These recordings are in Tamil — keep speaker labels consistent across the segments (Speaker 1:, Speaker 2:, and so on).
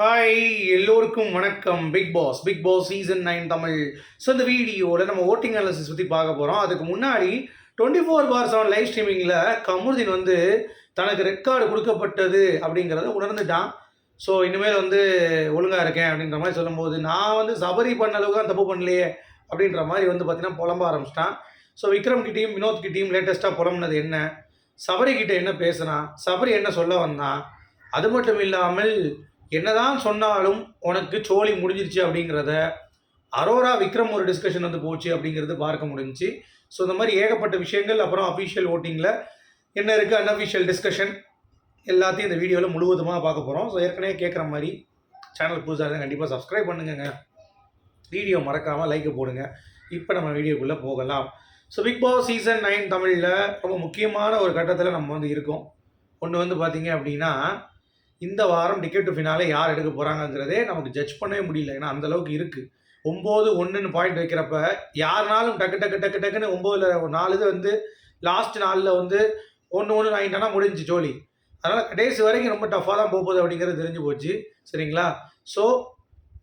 Speaker 1: ஹாய் எல்லோருக்கும் வணக்கம். Bigg Boss Bigg Boss season nine Tamil. So இந்த வீடியோவில் நம்ம ஓட்டிங் அனாலிசிஸ் பற்றி பார்க்க போகிறோம் அதுக்கு முன்னாடி twenty four bar seven live ஸ்ட்ரீமிங்கில் Kamarudeen வந்து தனக்கு ரெக்கார்டு கொடுக்கப்பட்டது அப்படிங்கிறத உணர்ந்துட்டான். ஸோ இனிமேல் வந்து ஒழுங்காக இருக்கேன் அப்படின்ற மாதிரி சொல்லும்போது நான் வந்து சபரி பண்ண அளவுக்கு தான் தப்பு பண்ணலையே அப்படின்ற மாதிரி வந்து பார்த்தீங்கன்னா புலம்ப ஆரம்பிச்சிட்டான். ஸோ விக்ரம் கிட்டேயும் வினோத் கிட்டேயும் லேட்டஸ்ட்டாக புலம்புனது என்ன? சபரி கிட்டே என்ன பேசுனான் சபரி என்ன சொல்ல வந்தான்? அது மட்டும் இல்லாமல் என்னதான் சொன்னாலும் உனக்கு சோழி முடிஞ்சிருச்சு அப்படிங்கிறத அரோரா விக்ரம் ஒரு டிஸ்கஷன் வந்து போச்சு அப்படிங்கிறது பார்க்க முடிஞ்சுச்சு. ஸோ இந்த மாதிரி ஏகப்பட்ட விஷயங்கள் அப்புறம் அஃபிஷியல் ஓட்டிங்கில் என்ன இருக்குது அன்அஃபிஷியல் டிஸ்கஷன் எல்லாத்தையும் இந்த வீடியோவில் முழுவதுமாக பார்க்க போகிறோம் ஸோ ஏற்கனவே கேட்குற மாதிரி சேனல் புதுசாக இருந்தால் கண்டிப்பாக சப்ஸ்கிரைப் பண்ணுங்கங்க. வீடியோ மறக்காமல் லைக்கை போடுங்க. இப்போ நம்ம வீடியோக்குள்ளே போகலாம். So big boss season nine தமிழில் ரொம்ப முக்கியமான ஒரு கட்டத்தில் நம்ம வந்து இருக்கோம். ஒன்று வந்து பார்த்தீங்க அப்படின்னா இந்த வாரம் டிக்கெட் டு ஃபினாலே யார் எடுக்க போகிறாங்கங்கிறதே நமக்கு ஜட்ஜ் பண்ணவே முடியல. ஏன்னா அந்த அளவுக்கு இருக்குது ஒம்பது ஒன்றுன்னு பாயிண்ட் வைக்கிறப்ப யாருனாலும் டக்கு டக்கு டக்கு டக்குன்னு ஒம்போதில் ஒரு நாலு இது வந்து லாஸ்ட் நாளில் வந்து ஒன்று ஒன்று வாங்கிட்டானா முடிஞ்சு ஜோலி. அதனால் கடைசி வரைக்கும் ரொம்ப டஃப்பாக தான் போகுது அப்படிங்கிறது தெரிஞ்சு போச்சு. சரிங்களா? ஸோ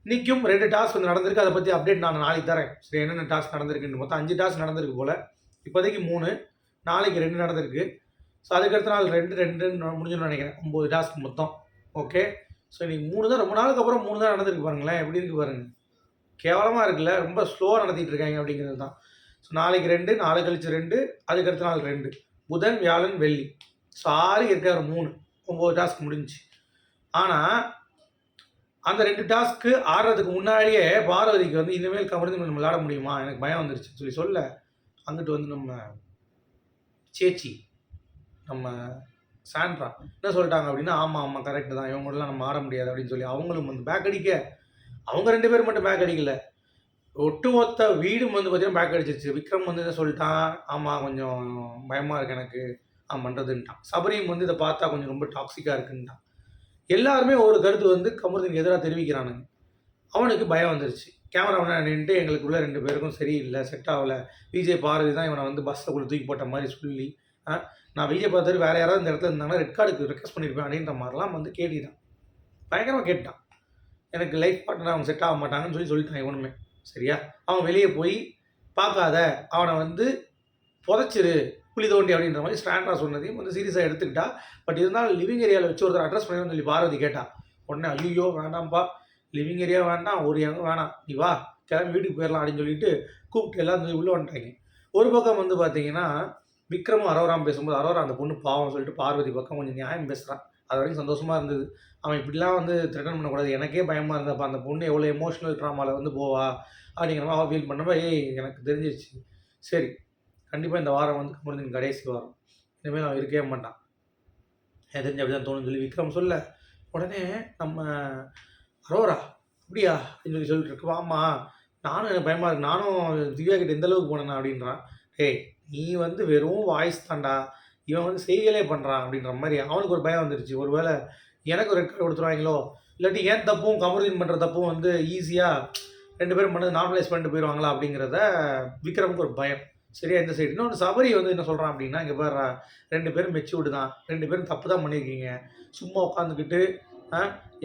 Speaker 1: இன்றைக்கும் ரெண்டு டாஸ்க் வந்து நடந்திருக்கு. அதை பற்றி அப்டேட் நான் நாளைக்கு தரேன். சரி என்னென்ன டாஸ்க் நடந்திருக்குன்னு மொத்தம் அஞ்சு டாஸ்க் நடந்திருக்கு போல். இப்போதைக்கு மூணு நாளைக்கு ரெண்டு நடந்திருக்கு. ஸோ அதுக்கடுத்த நாள் ரெண்டு ரெண்டு முடிஞ்சுன்னு நினைக்கிறேன். ஒம்பது டாஸ்க் மொத்தம். ஓகே ஸோ இன்றைக்கி மூணு தான் ரொம்ப நாளுக்கு அப்புறம் மூணு தான் நடந்திருக்கு பாருங்களேன். எப்படி இருக்கு பாருங்கள் கேவலமாக இருக்குல்ல ரொம்ப ஸ்லோவாக நடத்திட்டு இருக்காங்க அப்படிங்கிறது தான். ஸோ நாளைக்கு ரெண்டு நாளை கழிச்சு ரெண்டு அதுக்கடுத்த நாள் ரெண்டு. புதன் வியாழன் வெள்ளி. ஸோ ஆறு இருக்கார் மூணு. ஒம்பது டாஸ்க் முடிஞ்சு ஆனால் அந்த ரெண்டு டாஸ்க்கு ஆடுறதுக்கு முன்னாடியே பார்வதிக்கு வந்து இனிமேல் கவர்ந்து நம்ம விளாட முடியுமா? எனக்கு பயம் வந்துருச்சு சொல்லி சொல்ல அங்கிட்டு வந்து நம்ம சேச்சி நம்ம சாண்ட்ரா. என்ன சொல்லிட்டாங்க அப்படின்னா ஆமாம் ஆமாம் கரெக்டு தான். இவங்களெலாம் நம்ம ஆட முடியாது அப்படின்னு சொல்லி அவங்களும் வந்து பேக் அடிக்க. அவங்க ரெண்டு பேரும் மட்டும் பேக் அடிக்கல. ஒட்டுமொத்த வீடும் வந்து பார்த்தீங்கன்னா பேக் அடிச்சிருச்சு. விக்ரம் வந்து என்ன சொல்லிட்டான்? ஆமாம் கொஞ்சம் பயமாக இருக்கு எனக்கு. ஆ பண்ணுறதுன்ட்டான் சபரியும் வந்து இதை பார்த்தா கொஞ்சம் ரொம்ப டாக்ஸிக்காக இருக்குன்ட்டான். எல்லாருமே ஒரு கருத்து வந்து கமருதீனுக்கு எதிராக தெரிவிக்கிறானுங்க. அவனுக்கு பயம் வந்துருச்சு. கேமராமேன் நின்றுட்டு எங்களுக்குள்ளே ரெண்டு பேருக்கும் சரியில்லை செட் ஆகலை. விஜய் பாரதி தான் இவனை வந்து பஸ்ஸை கூட தூக்கி போட்ட மாதிரி சொல்லி ஆ, நான் விஜய் பார்த்துட்டு வேறு யாராவது இந்த இடத்துல இருந்தாங்கன்னா ரெட் கார்டுக்கு ரெக்வஸ்ட் பண்ணியிருப்பேன் அப்படின்ற மாதிரிலாம் வந்து கேட்டிட்டான் பயங்கரமாக கேட்டான். எனக்கு லைஃப் பார்ட்னர் அவங்க செட் ஆக மாட்டாங்கன்னு சொல்லி சொல்லிட்டான் இவனுமே. சரியா? அவன் வெளியே போய் பார்க்காத. அவனை வந்து புதைச்சிரு புலி தோண்டி அப்படின்ற மாதிரி ஸ்டாண்டர்டாக சொன்னதையும் வந்து சீரியஸாக எடுத்துக்கிட்டா. பட் இருந்தாலும் லிவிங் ஏரியாவில் வச்சு ஒருத்தர் அட்ரஸ் பண்ணி சொல்லி பாரதி கேட்டான் உடனே ஐயோ வேண்டாம்ப்பா. லிவிங் ஏரியா வேண்டாம் ஒரு இடம் வேணாம் நீ வா கிளம்பி வீட்டுக்கு போயிடலாம் அப்படின்னு சொல்லிட்டு கூப்பிட்டு எல்லாம் சொல்லி உள்ளே வந்துட்டாங்க. ஒரு பக்கம் வந்து பார்த்தீங்கன்னா விக்ரமும் அரோராம் பேசும்போது அரோரா அந்த பொண்ணு பாவம் சொல்லிட்டு பார்வதி பக்கம் கொஞ்சம் நியாயம் பேசுகிறான் அது வரைக்கும் சந்தோஷமாக இருந்தது. அவன் இப்படிலாம் வந்து த்ரெட்டன் பண்ணக்கூடாது. எனக்கே பயமாக இருந்தப்ப அந்த பொண்ணு எவ்வளோ எமோஷனல் ட்ராமாவில் வந்து போவா அப்படிங்கிற மாதிரி அவள் ஃபீல் பண்ணப்ப ஏய் எனக்கு தெரிஞ்சிருச்சு. சரி கண்டிப்பாக இந்த வாரம் வந்து முடிஞ்சு கடைசி வாரம். இனிமேல் அவன் இருக்கவே மாட்டான். தெரிஞ்சு அப்படி தான் தோணுன்னு சொல்லி விக்ரம் சொல்ல உடனே நம்ம அரோரா அப்படியா? அப்படின்னு சொல்லி சொல்லிட்டு இருக்கோம் ஆமாம் நானும் எனக்கு பயமாக இருக்கு. நானும் திவ்யா கிட்ட எந்த அளவுக்கு போனேன்னா அப்படின்றான். ஏய் நீ வந்து வெறும் வாய்ஸ் தான்டா. இவன் வந்து செய்கலே பண்ணுறான் அப்படின்ற மாதிரி அவனுக்கு ஒரு பயம் வந்துருச்சு. ஒருவேளை எனக்கு ரெட் கார்டு கொடுத்துருவாங்களோ? இல்லாட்டி ஏன் தப்பும் கமருதீன் பண்ணுற தப்பும் வந்து ஈஸியாக ரெண்டு பேரும் பண்ணது நார்மலைஸ் பண்ணிட்டு போயிடுவாங்களா அப்படிங்கிறத விக்ரமுக்கு ஒரு பயம். சரியா? இந்த சைடு இன்னொன்று சபரி வந்து என்ன சொல்கிறான் அப்படின்னா இங்கே பாரு ரெண்டு பேரும் மெச்சூர்டு தான். ரெண்டு பேரும் தப்பு தான் பண்ணியிருக்கீங்க. சும்மா உட்காந்துக்கிட்டு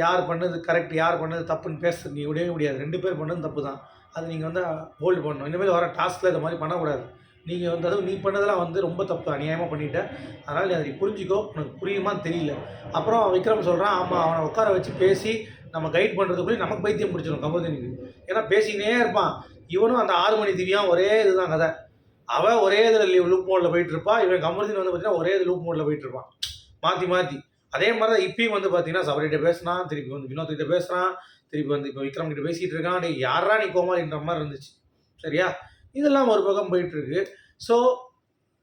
Speaker 1: யார் பண்ணது கரெக்ட் யார் பண்ணது தப்புன்னு பேசுறது நீ விடவே முடியாது. ரெண்டு பேர் பண்ணது தப்பு தான். அது நீங்கள் வந்து ஹோல்டு பண்ணணும். இனிமேல் வர டாஸ்கில் இந்த மாதிரி பண்ணக்கூடாது. நீங்கள் வந்து அதுவும் நீ பண்ணதெல்லாம் வந்து ரொம்ப தப்பு அநியாயமாக பண்ணிட்ட. அதனால் நீ அதை புரிஞ்சிக்கோ. உனக்கு புரியுமான்னு தெரியல. அப்புறம் விக்ரம் சொல்கிறான் ஆமாம் அவனை உட்கார வச்சு பேசி நம்ம கைட் பண்ணுறதுக்குள்ளே நமக்கு பைத்தியம் பிடிச்சிடும் கமருதீனுக்கு ஏன்னா பேசினே இருப்பான். இவனும் அந்த ஆறு மணி திவ்யா ஒரே இதுதான் கதை. அவன் ஒரே இதில் லூப் மோடில் போயிட்டுருப்பா இவன் கமருதீன் வந்து பார்த்தீங்கன்னா ஒரே இது லூப் மோடில் போயிட்டு இருப்பான். மாற்றி மாற்றி அதே மாதிரி தான் இப்பயும் வந்து பார்த்தீங்கன்னா சபரிகிட்ட பேசுனான் திருப்பி வந்து வினோத் பேசுகிறான் திருப்பி வந்து இப்போ விக்ரம் கிட்ட பேசிகிட்டு இருக்கான். நீ யாரா நீ கோமாளின்ற மாதிரி இருந்துச்சு. சரியா? இதெல்லாம் ஒரு பக்கம் போயிட்டுருக்கு. ஸோ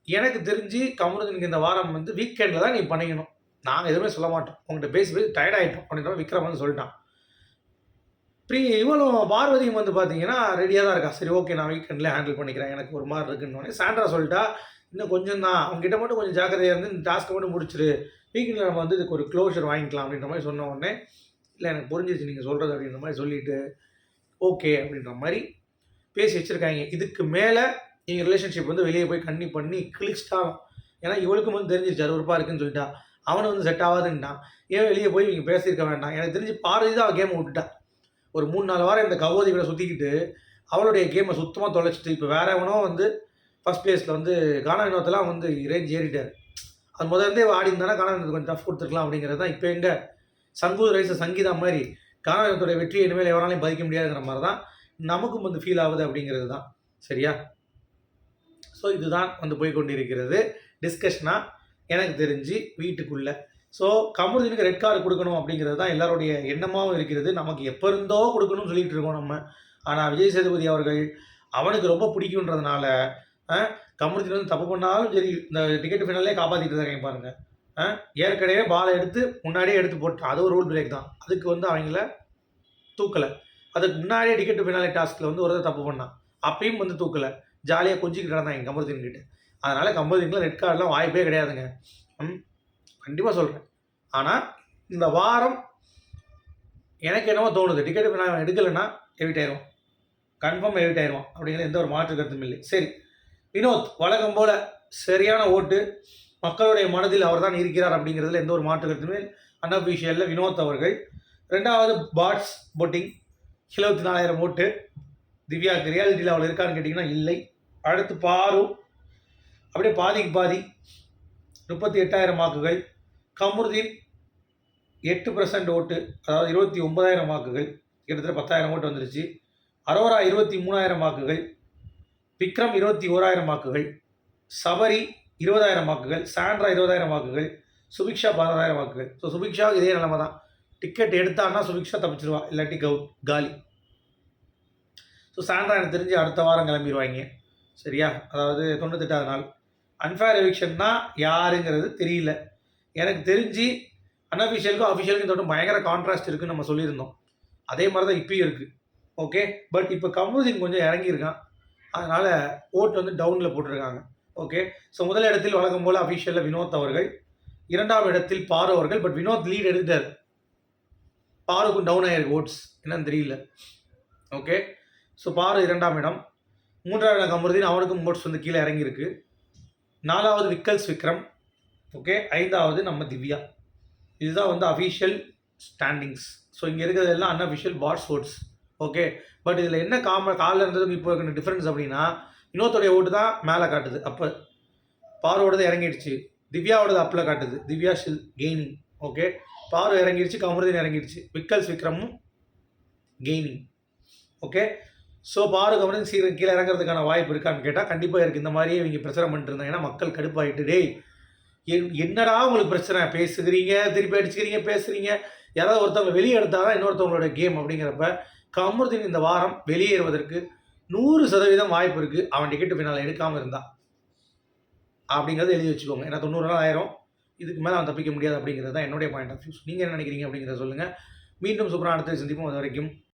Speaker 1: எனக்கு தெரிஞ்சு கமருதனுக்கு இந்த வாரம் வந்து வீக்கெண்டில் தான் நீ பண்ணிக்கணும். நாங்கள் எதுவுமே சொல்ல மாட்டோம். உங்கள்கிட்ட பேசி பேசி டயர்ட் ஆகிட்டோம் அப்படின்ற விக்ரம் வந்து சொல்லிட்டான். ப்ரீ இவளும் பார்வதியும் வந்து பார்த்தீங்கன்னா ரெடியாக தான் இருக்கா. சரி ஓகே நான் வீக்கெண்டில் ஹேண்டில் பண்ணிக்கிறேன். எனக்கு ஒரு மாதிரி இருக்குன்னு சாண்ட்ரா சொல்லிட்டா இன்னும் கொஞ்சம் தான். அவங்ககிட்ட மட்டும் கொஞ்சம் ஜாக்கிரதையாக இருந்து இந்த டாஸ்க்கை மட்டும் முடிச்சிரு. வீக்கெண்டில் நம்ம வந்து இதுக்கு ஒரு க்ளோஷர் வாங்கிக்கலாம் அப்படின்ற மாதிரி சொன்ன உடனே இல்லை எனக்கு புரிஞ்சிருச்சு நீங்கள் சொல்கிறது அப்படின்ற மாதிரி சொல்லிட்டு ஓகே அப்படின்ற மாதிரி பேசி வச்சுருக்காங்க. இதுக்கு மேலே நீங்கள் ரிலேஷன்ஷிப் வந்து வெளியே போய் கண்ணி பண்ணி கிழிச்சிட்டாலும் ஏன்னா இவளுக்கும் வந்து தெரிஞ்சிருச்சு அறுபருப்பா இருக்குன்னு சொல்லிட்டா. அவனை வந்து செட் ஆகாதுன்ட்டான் ஏன் வெளியே போய் இவங்க பேசியிருக்க வேண்டாம்? எனக்கு தெரிஞ்சு பாரதி தான் கேமை விட்டுட்டான் ஒரு மூணு நாலு வாரம் இந்த கவோதி கூட சுற்றிக்கிட்டு அவளுடைய கேமை சுத்தமாக தொலைச்சிட்டு இப்போ வேற எவனோ வந்து ஃபர்ஸ்ட் பிளேஸில் வந்து கானா வினோத்தெல்லாம் வந்து ரேஞ்ச் ஏறிட்டார். அது முதல்ல ஆடி இருந்தானா கானா வினோத் கொஞ்சம் டஃப் கொடுத்துருக்கலாம் அப்படிங்கிறது தான். இப்போ எங்கே சங்கூர் ரைஸ் சங்கீதா மாதிரி கானா வினோத்தோட வெற்றி இனிமேல் எவராலையும் பதிக்க முடியாதுங்கிற மாதிரி தான் நமக்கும் வந்து ஃபீல் ஆகுது அப்படிங்கிறது தான் சரியா? ஸோ இதுதான் வந்து போய்கொண்டிருக்கிறது. டிஸ்கஷனாக எனக்கு தெரிஞ்சு வீட்டுக்குள்ளே. ஸோ கமருதீனுக்கு ரெட் கார்டு கொடுக்கணும் அப்படிங்கிறது தான் எல்லாருடைய எண்ணமாகவும் இருக்கிறது. நமக்கு எப்போ இருந்தோ கொடுக்கணும்னு சொல்லிகிட்டு இருக்கோம் நம்ம. ஆனால் விஜய் சேதுபதி அவர்கள் அவனுக்கு ரொம்ப பிடிக்குன்றதுனால கமருதீன் வந்து தப்பு பண்ணாலும் சரி இந்த டிக்கெட் ஃபினாலே காப்பாற்றிட்டு இருக்காங்க பாருங்கள் ஆ, ஏற்கனவே பாலை எடுத்து முன்னாடியே எடுத்து போட்டான் அது ஒரு ரூல் பிரேக் தான். அதுக்கு வந்து அவங்கள தூக்கலை. அதுக்கு முன்னாடியே டிக்கெட் பின்னாலே டாஸ்கில் வந்து ஒரு தப்பு பண்ணான் அப்பயும் வந்து தூக்கலை. ஜாலியாக கொஞ்சிக்கிட்டு எங்கள் கமருதீன் கிட்ட அதனால் கமருதீன்லாம் ரெட் கார்டெலாம் வாய்ப்பே கிடையாதுங்க. ம் கண்டிப்பாக சொல்கிறேன் ஆனால் இந்த வாரம் எனக்கு என்னவோ தோணுது. டிக்கெட் நான் எடுக்கலைன்னா எவிட் ஆயிரும் கன்ஃபார்ம் எவிட் ஆயிரும் அப்படிங்கிற எந்த ஒரு மாற்று கருத்தும் இல்லை. சரி. வினோத் வழக்கம் போல சரியான ஓட்டு. மக்களுடைய மனதில் அவர் தான் இருக்கிறார் அப்படிங்கிறதுல எந்த ஒரு மாற்று கருத்துமே அன்அஃபிஷியலில் வினோத் அவர்கள். ரெண்டாவது பாட்ஸ் போட்டிங் எழுபத்தி நாலாயிரம் ஓட்டு. திவ்யாவுக்கு ரியாலிட்டியில் அவள் இருக்கான்னு கேட்டிங்கன்னா இல்லை. அடுத்து பாரு. அப்படியே பாதிக்கு பாதி. முப்பத்தி எட்டாயிரம் வாக்குகள். கமருதீன் எட்டு பர்சன்ட் ஓட்டு. அதாவது இருபத்தி ஒன்பதாயிரம் வாக்குகள். கிட்டத்தட்ட பத்தாயிரம் ஓட்டு வந்துருச்சு. அரோரா இருபத்தி மூணாயிரம் வாக்குகள். விக்ரம் இருபத்தி ஓராயிரம் வாக்குகள். சபரி இருபதாயிரம் வாக்குகள். சாண்ட்ரா இருபதாயிரம் வாக்குகள். சுபிக்ஷா பதினாறாயிரம் வாக்குகள். ஸோ சுபிக்ஷா இதே நிலமை தான். டிக்கெட் எடுத்தான்னா சுபிக்ஷா தப்பிச்சிருவான் இல்லாட்டி கவு காலி. ஸோ சாண்ட்ரா எனக்கு தெரிஞ்சு அடுத்த வாரம் கிளம்பிடுவாங்க சரியா? அதாவது தொண்ணூத்தெட்டாவது நாள். அன்ஃபேர் எவிக்ஷன்னா யாருங்கிறது தெரியல. எனக்கு தெரிஞ்சு அன்அஃபிஷியலுக்கும் அஃபிஷியலுக்கும் தொட்டு பயங்கர கான்ட்ராஸ்ட் இருக்குன்னு நம்ம சொல்லியிருந்தோம். அதே மாதிரி தான் இப்பயும் இருக்குது ஓகே பட் இப்போ கமருதீன் கொஞ்சம் இறங்கியிருக்கான். அதனால் ஓட்டு வந்து டவுனில் போட்டிருக்காங்க. ஓகே ஸோ முதல் இடத்தில் வழக்கம் போல் அஃபிஷியலில் வினோத் அவர்கள் இரண்டாம் இடத்தில் பாரு அவர்கள் பட் வினோத் லீட் எடுத்துட்டார். பாருக்கும் டவுன் ஆகிருக்கு ஓட்ஸ் என்னன்னு தெரியல. ஓகே ஸோ பாரு இரண்டாம் இடம். மூன்றாவது இடம் கமருதீன் அவனுக்கும் ஓட்ஸ் வந்து கீழே இறங்கியிருக்கு. நாலாவது விக்கல்ஸ் விக்ரம். ஓகே ஐந்தாவது நம்ம திவ்யா. இதுதான் வந்து அஃபிஷியல் ஸ்டாண்டிங்ஸ் ஸோ இங்கே இருக்கிறதெல்லாம் அன்அஃபிஷியல் பாட்ஸ் ஓட்ஸ் ஓகே பட் இதில் என்ன காம காலில் இருந்ததும் இப்போ இருக்கிற டிஃப்ரென்ஸ் அப்படின்னா இன்னொருத்தோடைய ஓட்டு தான் மேலே காட்டுது. அப்போ பாரோடது இறங்கிடுச்சு. திவ்யாவோடது அப்பில் காட்டுது. திவ்யா ஷில் கெய்னிங் ஓகே பாரு இறங்கிடுச்சு கமருதீன் இறங்கிடுச்சு விக்கல்ஸ் விக்ரமும் கெய்னிங் ஓகே ஸோ பாரு கமருதீன் சீக்கிரம் கீழே இறங்குறதுக்கான வாய்ப்பு இருக்கான்னு கேட்டால் கண்டிப்பாக இருக்குது இந்த மாதிரியே இவங்க பிரச்சனை பண்ணிட்டு இருந்தாங்கன்னா மக்கள் கடுப்பாயிட்டு டேய் என்- என்னடா உங்களுக்கு பிரச்சனை பேசுகிறீங்க திருப்பி அடிச்சுக்கிறீங்க பேசுகிறீங்க யாராவது ஒருத்தவங்க வெளியே எடுத்தால் தான் இன்னொருத்தவங்களோட கேம் அப்படிங்கிறப்ப கமருதீன் இந்த வாரம் வெளியேறுவதற்கு நூறு சதவீதம் வாய்ப்பு இருக்குது அவன் டிக்கெட் பின்னால் எடுக்காமல் இருந்தா. அப்படிங்கிறத எழுதி வச்சுக்கோங்க. ஏன்னா தொண்ணூறு நாள் ஆயிரம். இதுக்கு மேலே அவன் தப்பிக்க முடியாது அப்படிங்கிறது தான் என்னுடைய பாயிண்ட் ஆஃப் வியூஸ் நீங்கள் என்ன நினைக்கிறீங்க அப்படிங்கிறத சொல்லுங்கள் மீண்டும் சூப்பராக அடுத்த சந்திப்போம். அது வரைக்கும்